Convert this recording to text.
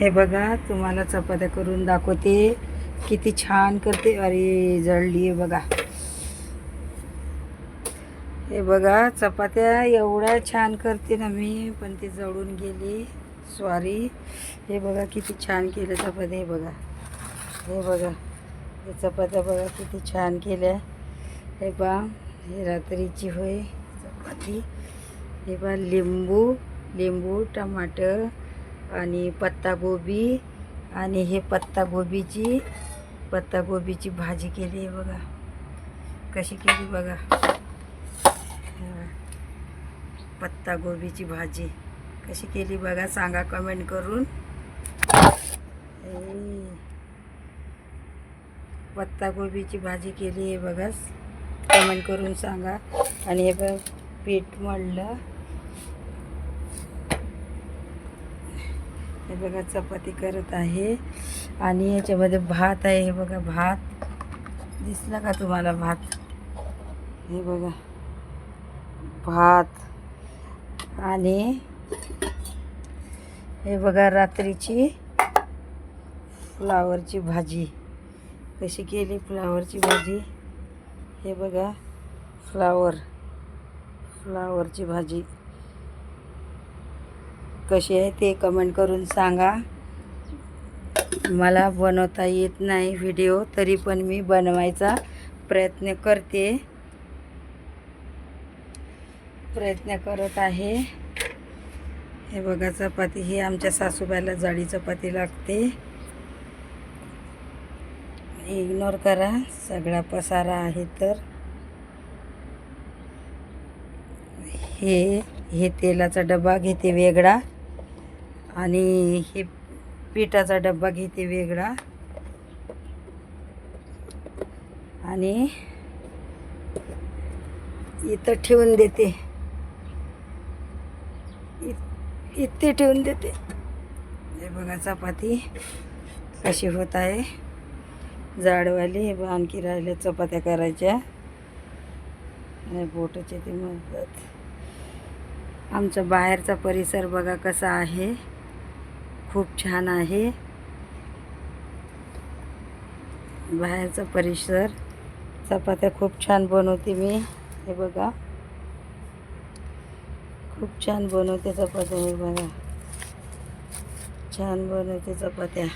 हे बघा तुम्हाला चपात्या करून दाखवते. किती छान करते. अरे जळली आहे बघा. हे बघा चपात्या एवढ्या छान करते ना मी पण ती जळून गेली. सॉरी हे बघा किती छान केलं चपात्या हे बघा. हे बघा हे चपात्या बघा किती छान केल्या. हे बा हे रात्रीची होय चपाती. हे बा लिंबू लिंबू टमाटर. आणि पत्तागोबी आणि हे पत्तागोबीची पत्तागोबीची भाजी केली आहे बघा. कशी केली बघा. पत्तागोबीची भाजी. कशी केली बघा सांगा कमेंट करून. पत्तागोबीची भाजी केली आहे बघा. कमेंट करून सांगा. आणि हे बघ पीठ मळलं. हे बघा चपाती करत आहे. आणि याच्यामध्ये भात आहे. हे बघा भात. दिसला का तुम्हाला भात? हे बघा भात. आणि हे बघा रात्रीची फ्लावरची भाजी. कशी केली फ्लावरची भाजी? हे बघा फ्लावर. फ्लावरची भाजी. कशी आहे ते कमेंट करून सांगा. मला बनवता येत नाही व्हिडिओ तरी पण मी बनवायचा प्रयत्न करते. प्रयत्न करत आहे. हे बघा चपाती ही आमच्या सासूबाईला जाडी चपाती लागते. इग्नोर करा सगळा पसारा आहे तर. हे हे तेलाचा डबा घेते वेगळा. आणि हे पिठाचा डब्बा घेते वेगळा. आणि इथं ठेवून देते. इथे ठेवून देते. हे बघा चपाती कशी होत आहे. जाडवाली हे आणखी राहिल्या चपात्या करायच्या. आणि बोटाचे ते म्हणतात आमचा बाहेरचा परिसर बघा कसा आहे. खूप छान आहे. बाहेरचा परिसर. चपात्या खूप छान बनवते मी. हे बघा. खूप छान बनवते चपात्या हे बघा. छान बनवते चपात्या.